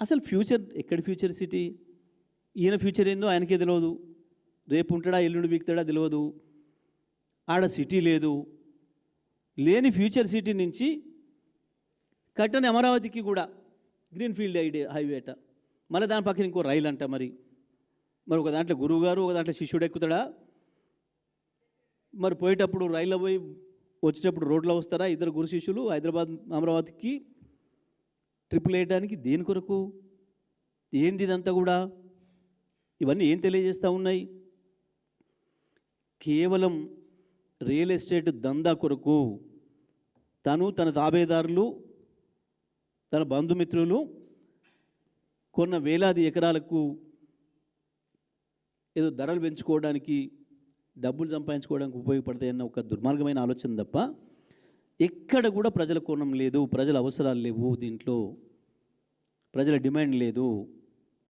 అసలు ఫ్యూచర్ ఎక్కడ future city? ఈయన ఫ్యూచర్ ఏందో ఆయనకే తెలియదు రేపు ఉంటాడా ఎల్లుండి బీక్తాడా తెలియదు ఆడ సిటీ లేదు. లేని ఫ్యూచర్ సిటీ నుంచి కట్టని అమరావతికి కూడా గ్రీన్ ఫీల్డ్ ఐడి హైవే అట. మళ్ళీ దాని పక్కన ఇంకో రైలు అంట మరి. మరి ఒక దాంట్లో గురువు గారు ఒక దాంట్లో శిష్యుడు ఎక్కుతాడా? మరి పోయేటప్పుడు రైల్లో పోయి వచ్చేటప్పుడు రోడ్లో వస్తారా? ఇద్దరు గురు శిష్యులు హైదరాబాద్ అమరావతికి ట్రిపుల్ వేయడానికి దేని కొరకు? ఏంది ఇదంతా కూడా? ఇవన్నీ ఏం తెలియజేస్తూ ఉన్నాయి? కేవలం రియల్ ఎస్టేట్ దందా కొరకు తను తన తాబేదారులు తన బంధుమిత్రులు కొన్న వేలాది ఎకరాలకు ఏదో ధరలు పెంచుకోవడానికి డబ్బులు సంపాదించుకోవడానికి ఉపయోగపడతాయన్న ఒక దుర్మార్గమైన ఆలోచన తప్ప ఎక్కడ కూడా ప్రజల కోణం లేదు ప్రజల అవసరాలు లేవు దీంట్లో. ప్రజల డిమాండ్ లేదు.